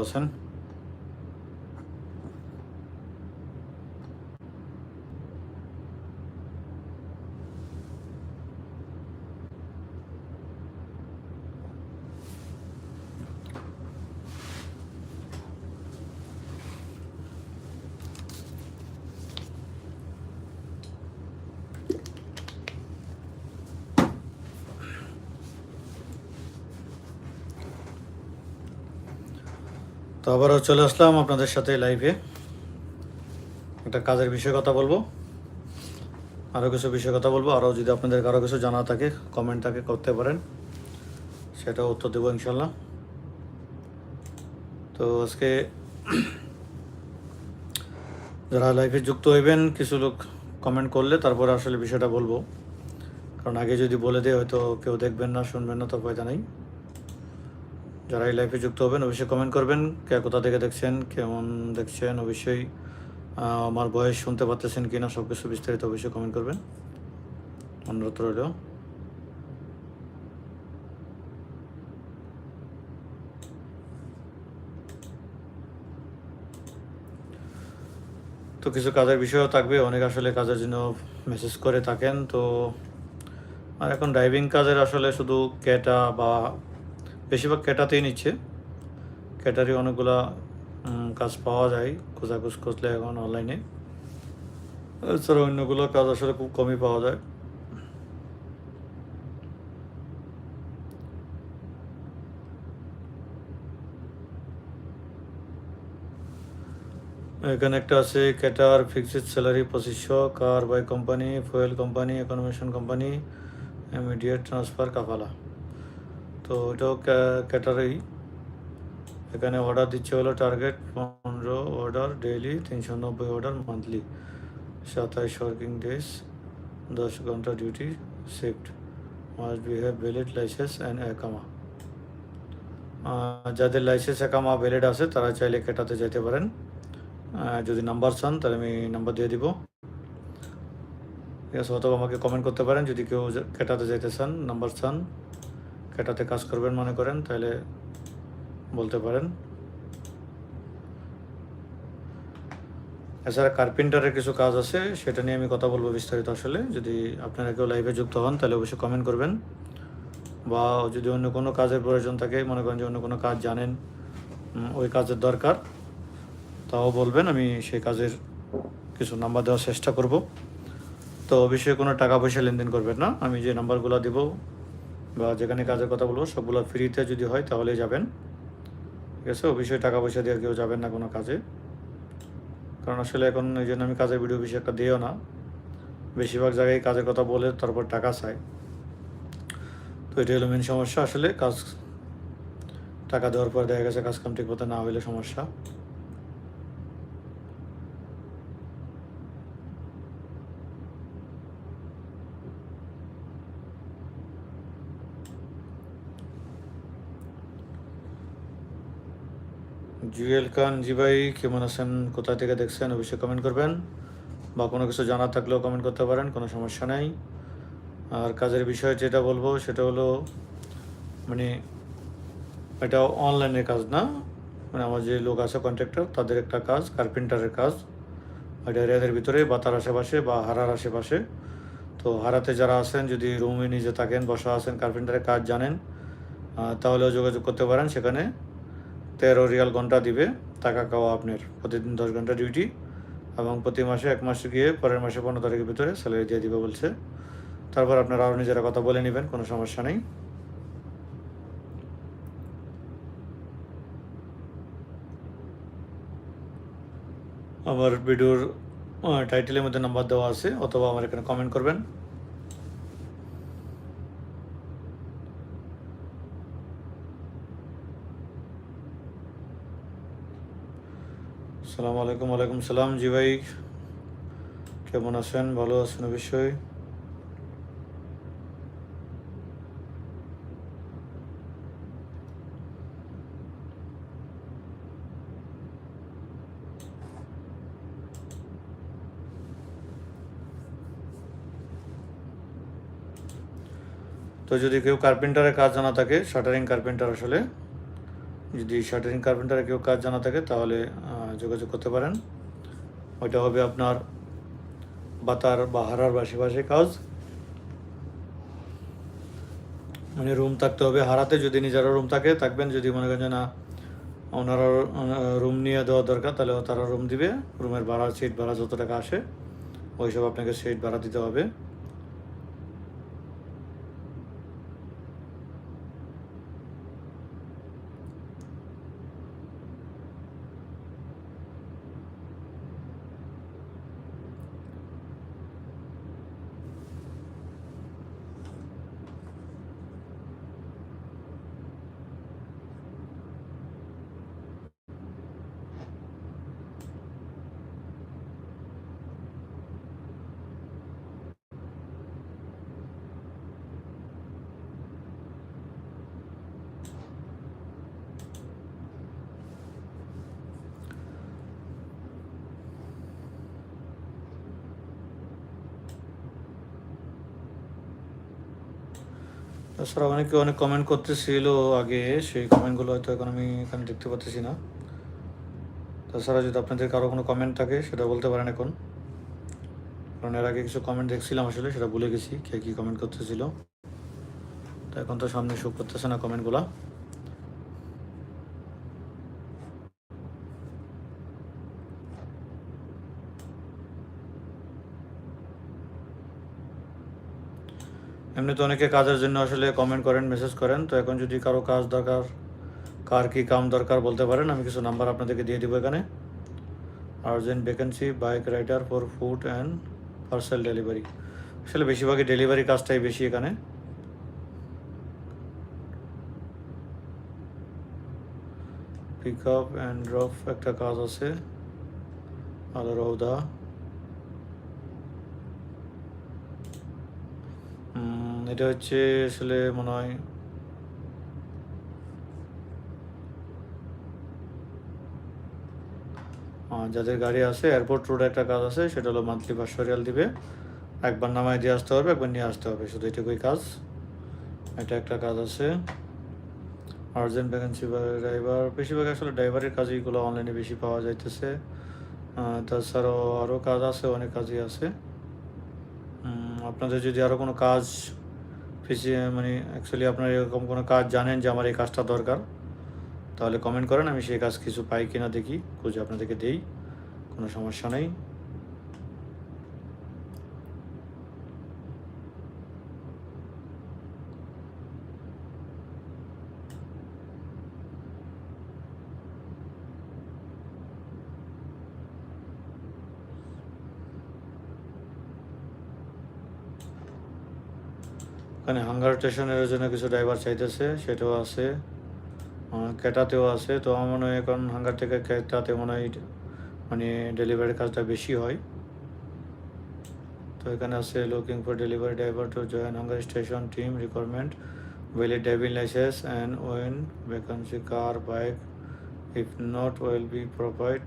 আছেন তো আবারও চলে আসলাম আপনাদের সাথে লাইভে একটা কাজের বিষয়ে কথা বলব। আরও কিছু বিষয়ে কথা বলব। আরও যদি আপনাদের কারও কিছু জানা থাকে কমেন্ট থাকে, করতে পারেন। সেটা উত্তর দেবো ইনশাল্লাহ তো আজকে যারা লাইভে যুক্ত হইবেন, কিছু লোক কমেন্ট করলে তারপরে আসলে বিষয়টা বলব। কারণ আগে যদি বলে দেয়, হয়তো কেউ দেখবেন না, শুনবেন না, তো ফায়দা নাই। যারা এই লাইফে যুক্ত হবেন, অবশ্যই কমেন্ট করবেন, কে কোথা থেকে দেখছেন, কেমন দেখছেন, অবশ্যই আমার বয়স শুনতে পাচ্ছেন কি না সব কিছু বিস্তারিত অবশ্যই কমেন্ট করবেন। অনুরোধ রইল। তো কিছু কাজের বিষয়ও থাকবে, অনেক আসলে কাজের জন্য মেসেজ করে থাকেন, তো, আর এখন ড্রাইভিং কাজের আসলে শুধু ক্যাটা বা বেশিরভাগ ক্যাটাতেই নিচ্ছে। ক্যাটারি অনেকগুলা কাজ পাওয়া যায়। খোঁজাখুঁজ করলে এখন অনলাইনে এছাড়া অন্যগুলো কাজ আসলে খুব কমই পাওয়া যায়। এখানে একটা আছে, ক্যাটার ফিক্সড স্যালারি পঁচিশশো car by company fuel company accommodation company immediate transfer কাফালা। তো এটাও ক্যাটারেই এখানে অর্ডার দিচ্ছে হলো টার্গেট পনেরো অর্ডার ডেইলি তিনশো নব্বই অর্ডার মান্থলি সাতাইশ ওয়ার্কিং ডেজ দশ ঘণ্টা duty shift must be have valid license and একামা যাদের লাইসেন্স একামা ভ্যালিড আছে, তারা চাইলে কেটাতে যেতে পারেন। যদি নাম্বার চান, তাহলে আমি নাম্বার দিয়ে দিব। ঠিক আছে, অথবা আমাকে কমেন্ট করতে পারেন। যদি কেউ কেটাতে যেতে চান নাম্বার চান। কেটাতে কাজ করবেন মনে করেন, তাহলে বলতে পারেন। এছাড়া কার্পেন্টারের কিছু কাজ আছে, সেটা নিয়ে আমি কথা বলব বিস্তারিত আসলে। যদি আপনারা কেউ লাইভে যুক্ত হন, তাহলে অবশ্যই কমেন্ট করবেন। বা যদি অন্য কোনো কাজের প্রয়োজন থাকে, মনে করেন যে অন্য কোনো কাজ জানেন ওই কাজের দরকার, তাও বলবেন, আমি সেই কাজের কিছু নাম্বার দেওয়ার চেষ্টা করব। তো অবশ্যই কোনো টাকা পয়সা লেনদেন করবেন না, আমি যে নাম্বারগুলো দেব বা যেখানে কাজের কথা বলব, সবগুলো ফ্রিতে যদি হয় তাহলে যাবেন। ঠিক আছে? অবশ্যই টাকা পয়সা দিয়ে কেউ যাবেন না কোনো কাজে। কারণ আসলে এখন এই জন্য আমি কাজের ভিডিও বেশি একটা দিও না। বেশিরভাগ জায়গায় কাজের কথা বলে তারপর টাকা চাই তো এটা হলো মেন সমস্যা। আসলে কাজ, টাকা দেওয়ার পর দেখা গেছে কাজ কাম ঠিক মতো না হইলে সমস্যা। জুয়েল খান জি ভাই, কেমন আছেন? কোথা থেকে দেখছেন? অবশ্যই কমেন্ট করবেন। বা কোনো কিছু জানার থাকলেও কমেন্ট করতে পারেন, কোনো সমস্যা নাই। আর কাজের বিষয় যেটা বলব, সেটা হলো মানে এটা অনলাইনের কাজ না। মানে আমার যে লোক আছে কন্ট্রাক্টর তাদের একটা কাজ কার্পেন্টারের কাজ। এটা এরিয়াদের ভিতরে, বা তার আশেপাশে, বা হারার আশেপাশে। তো হারাতে যারা আছেন, যদি রুমে নিজে থাকেন, বসা আছেন কার্পেন্টারের কাজ জানেন তাহলেও যোগাযোগ করতে পারেন সেখানে। তেরো রিয়াল ঘণ্টা দিবে, টাকা খাওয়া আপনার প্রতিদিন দশ ঘণ্টা ডিউটি এবং প্রতি মাসে এক মাসে গিয়ে পরের মাসে পনেরো তারিখের ভিতরে স্যালারি দিয়ে দিবে বলছে। তারপর আপনারা আরও নিজেরা কথা বলে নেবেন, কোনো সমস্যা নেই। আমার ভিডিওর টাইটেলের মধ্যে নাম্বার দেওয়া আছে, অথবা আমার এখানে কমেন্ট করবেন। সালাম আলাইকুম, ওয়ালাইকুম সালাম। জি ভাই, কেমন আছেন? ভালো আছেন অবশ্যই। তো যদি কেউ কার্পেন্টারের কাজ জানা থাকে, শাটারিং কার্পেন্টার আসলে, যদি শাটারিং কার্পেন্টারে কেউ কাজ জানা থাকে, তাহলে যোগাযোগ করতে পারেন। ওইটা হবে আপনার বাতার বা হারার বাসে কাজ। মানে রুম থাকতে হবে হারাতে, যদি নিজেরা রুম থাকে, থাকবেন। যদি মনে করেন যে না ওনারা রুম নিয়ে দেওয়া দরকার, তাহলে তারা রুম দিবে। রুমের ভাড়া সিট ভাড়া যত টাকা আসে, ওইসব আপনাকে সিট ভাড়া দিতে হবে। তাছাড়া অনেকে অনেক কমেন্ট করতেছিল আগে, সেই কমেন্টগুলো হয়তো এখন আমি এখানে দেখতে পাচ্ছি না। তাছাড়া যদি আপনাদের কারও কোনো কমেন্ট থাকে, সেটা বলতে পারেন এখন। কারণ এর আগে কিছু কমেন্ট দেখছিলাম আসলে, সেটা ভুলে গেছি কে কী কমেন্ট করতেছিল। তো এখন তো সামনে শো করতেছে না কমেন্টগুলো এমনি তো অনেকে কাজের জন্য আসলে কমেন্ট করেন মেসেজ করেন। তো এখন যদি কারও কাজ দরকার, কার কি কাম দরকার বলতে পারেন, আমি কিছু নাম্বার আপনাদেরকে দিয়ে দিব এখানে। Urgent vacancy bike rider for food and parcel delivery আসলে বেশিরভাগই ডেলিভারি কাজটাই বেশি এখানে। পিক আপ অ্যান্ড ড্রপ একটা কাজ আছে। আলো রৌদা এটা হচ্ছে আসলে মনে হয় যাদের গাড়ি আছে এয়ারপোর্ট রোড একটা কাজ আছে, সেটা হলো মান্থলি পাঁচশো রিয়াল দিবে। একবার নামায় দিয়ে আসতে হবে, একবার নিয়ে আসতে হবে, শুধু এটুকুই কাজ। এটা একটা কাজ আছে। আর্জেন্ট ভ্যাকেন্সি ড্রাইভার বেশিরভাগ আসলে ড্রাইভারের কাজইগুলো অনলাইনে বেশি পাওয়া যাইতেছে। তাছাড়াও আরও কাজ আছে, অনেক কাজই আছে। আপনাদের যদি আরও কোনো কাজ মানে অ্যাকচুয়ালি আপনার এরকম কোনো কাজ জানেন যে আমার এই কাজটা দরকার, তাহলে কমেন্ট করেন, আমি সেই কাজ কিছু পাই কিনা দেখি, খুঁজে আপনাদেরকে দেই, কোনো সমস্যা নেই। ওখানে হাঙ্গার স্টেশনের জন্য কিছু ড্রাইভার চাইতেছে, সেটাও আছে। ক্যাটাতেও আছে। তো আমার মনে হয় এখন হাঙ্গার থেকে ক্যাটাতে মনে হয় মানে ডেলিভারির কাজটা বেশি হয়। তো এখানে আছে looking for delivery driver to join Hunger Station team requirement valid driving license and own vacancy car bike if not will be provide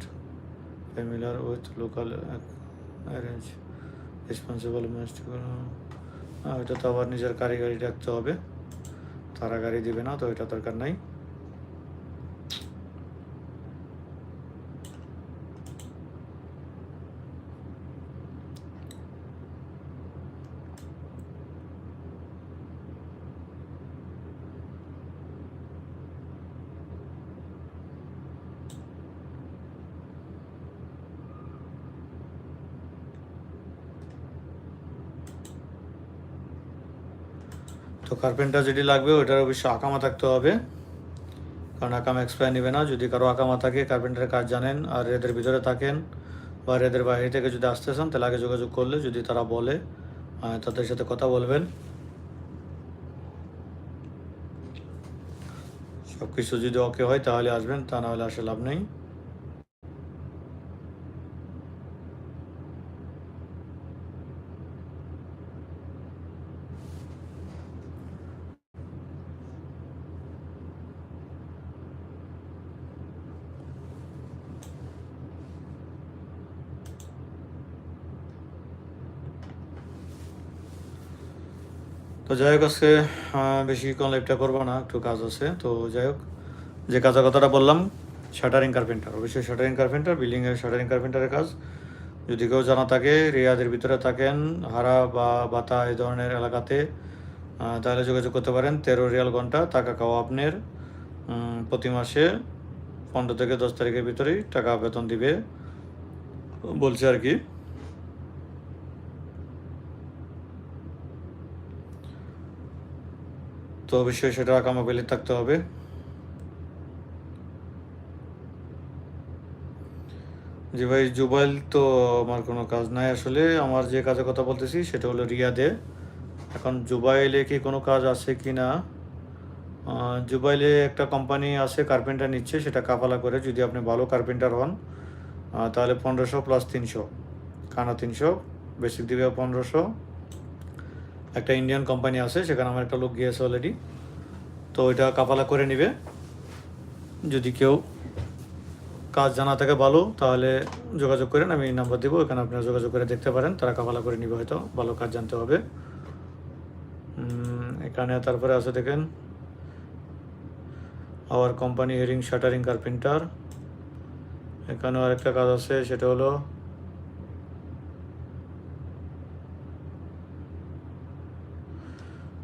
familiar with local arrange responsible ministry ওইটা তো আবার নিজের কারিগরি রাখতে হবে। তারা গাড়ি দিবে না, তো এটা দরকার নাই। তো কার্পেন্টার যেটি লাগবে, ওইটার অবশ্যই আকামা থাকতে হবে। কারণ আকামা এক্সপায়ার নেবে না। যদি কারও আকামা থাকে কার্পেন্টারের কাজ জানেন, আর এদের ভিতরে থাকেন, বা এদের বাইরে থেকে যদি আসতে চান, তাহলে আগে যোগাযোগ করলে, যদি তারা বলে তাদের সাথে কথা বলবেন। সব কিছু যদি ওকে হয়, তাহলে আসবেন, তা না হলে আসে লাভ নেই। তো যাই হোক আজকে বেশিক্ষণ লাইভটা করব না, একটু কাজ আছে। তো যাই হোক, যে কাজের কথাটা বললাম, শাটারিং কার্পেন্টার, অবশ্যই শাটারিং কার্পেন্টার বিল্ডিংয়ের শাটারিং কার্পেন্টারের কাজ। যদি কেউ জানা থাকে, রিয়াদের ভিতরে থাকেন, হারা বা বাতা এই ধরনের এলাকাতে তাহলে যোগাযোগ করতে পারেন। তেরো রিয়াল ঘণ্টা, টাকা খাওয়া আপনার। প্রতি মাসে পনেরো থেকে দশ তারিখের ভিতরেই টাকা বেতন দিবে। বলছে আর কি। অবশ্যই সেটা কামাবেলি থাকতে হবে। জি ভাই, জুবাইল তো আমার কোনো কাজ নাই আসলে। আমার যে কাজের কথা বলতেছি সেটা হলো রিয়াদে। এখন জুবাইলে কি কোনো কাজ আছে কি না? জুবাইলে একটা কোম্পানি আছে কার্পেন্টার নিচ্ছে, সেটা কাফালা করে। যদি আপনি ভালো কার্পেন্টার হন তাহলে পনেরোশো প্লাস তিনশো, কানা তিনশো বেসিক দিবে পনেরোশো। একটা ইন্ডিয়ান কোম্পানি আছে, সেখানে আমার একটা লোক গিয়েছে অলরেডি তো ওইটা কাপালা করে নিবে। যদি কেউ কাজ জানা থাকে ভালো, তাহলে যোগাযোগ করেন, আমি নাম্বার দেবো, এখানে আপনারা যোগাযোগ করে দেখতে পারেন, তারা কাপালা করে নিবে হয়তো, ভালো কাজ জানতে হবে। এখানে তারপরে আছে দেখেন our company hiring shuttering carpenter এখানেও আরেকটা কাজ আছে, সেটা হলো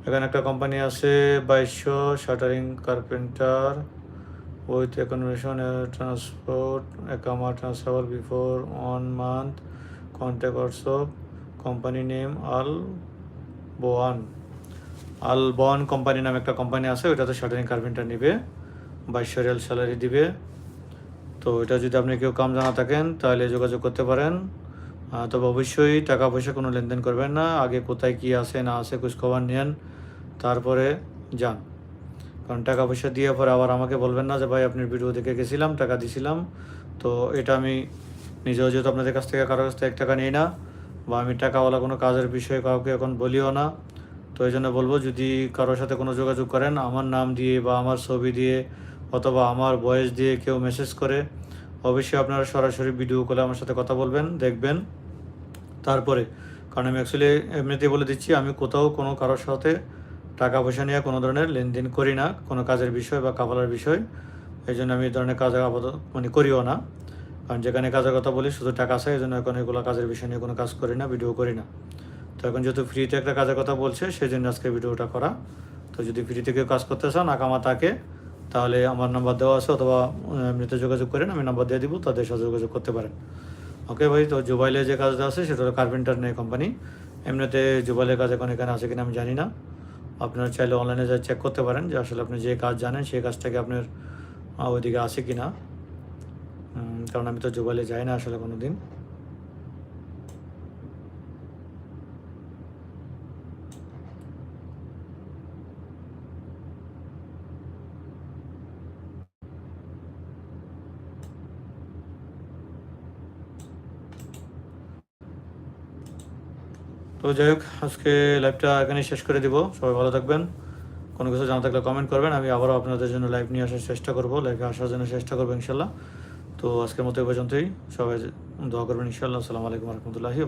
এখানে একটা কোম্পানি আছে, বাইশশো shuttering carpenter with accommodation transport একামা transfer before one month contact WhatsApp company name আল বোয়ান আল বন কোম্পানি নামে একটা কোম্পানি আছে, ওইটাতে শাটারিং কার্পেন্টার নিবে, বাইশশো রিয়াল স্যালারি দিবে। তো এটা যদি আপনি কেউ কাম জানা থাকেন, তাহলে যোগাযোগ করতে পারেন। তবে অবশ্যই টাকা পয়সা কোনো লেনদেন করবেন না। আগে কোথায় কি আছে, না আছে, খোঁজখবর নেন, তারপরে যান। কারণ টাকা পয়সা দিয়ে পরে আবার আমাকে বলবেন না যে, ভাই, আপনার ভিডিও দেখে গেছিলাম, টাকা দিছিলাম। তো এটা আমি নিজেও যেহেতু আপনাদের কাছ থেকে, কারোর কাছ থেকে এক টাকা নিই না, বা আমি টাকাওয়ালা কোনো কাজের বিষয়ে কাউকে এখন বলিও না, তো এই জন্য বলব, যদি কারোর সাথে কোনো যোগাযোগ করেন, আমার নাম দিয়ে বা আমার ছবি দিয়ে অথবা আমার বয়স দিয়ে কেউ মেসেজ করে অবশ্যই আপনারা সরাসরি ভিডিও কলে আমার সাথে কথা বলবেন, দেখবেন। তারপরে, কারণ আমি অ্যাকচুয়ালি এমনিতেই বলে দিচ্ছি, আমি কোথাও কোনো কারোর সাথে টাকা পয়সা নিয়ে কোনো ধরনের লেনদেন করি না, কোনো কাজের বিষয় বা কাপালার বিষয়। এই জন্য আমি এই ধরনের কাজ আপাতত মানে করিও না। কারণ যেখানে কাজের কথা বলি, শুধু টাকা আছে, এই জন্য এখন এগুলো কাজের বিষয় নিয়ে কোনো কাজ করি না ভিডিও করি না। তো এখন যেহেতু ফ্রিতে একটা কাজের কথা বলছে, সেই জন্য আজকে ভিডিওটা করা। তো যদি ফ্রিতে কেউ কাজ করতে চান, আকামা তাকে তাহলে আমার নাম্বার দেওয়া আছে অথবা এমনিতে যোগাযোগ করেন, আমি নাম্বার দিয়ে দিব, তাদের সাথে যোগাযোগ করতে পারেন। ওকে ভাই, তো জুবাইলে যে কাজটা আছে, সেটা হলো কার্পেন্টার নেই কোম্পানি এমনিতে জুবাইলের কাজ এখন এখানে আছে কিনা আমি জানি না। আপনারা চাইলে অনলাইনে যা চেক করতে পারেন যে আসলে আপনি যে কাজ জানেন, সেই কাজটাকে আপনার ওইদিকে আছে কি না কারণ আমি তো জুবাইলে যাই না আসলে কোনো দিন তো যাই হোক, আজকে লাইভটা এখানে শেষ করে দিব। সবাই ভালো থাকবেন। কোনো কিছু জানা থাকলে কমেন্ট করবেন। আমি আবারও আপনাদের জন্য লাইভ নিয়ে আসার চেষ্টা করব। লাইভে আসার জন্য চেষ্টা করব ইনশাল্লাহ তো আজকের মতো এই পর্যন্তই। সবাই দোয়া করবেন ইনশাল্লাহ আসসালামু আলাইকুম রহমতুল্লাহি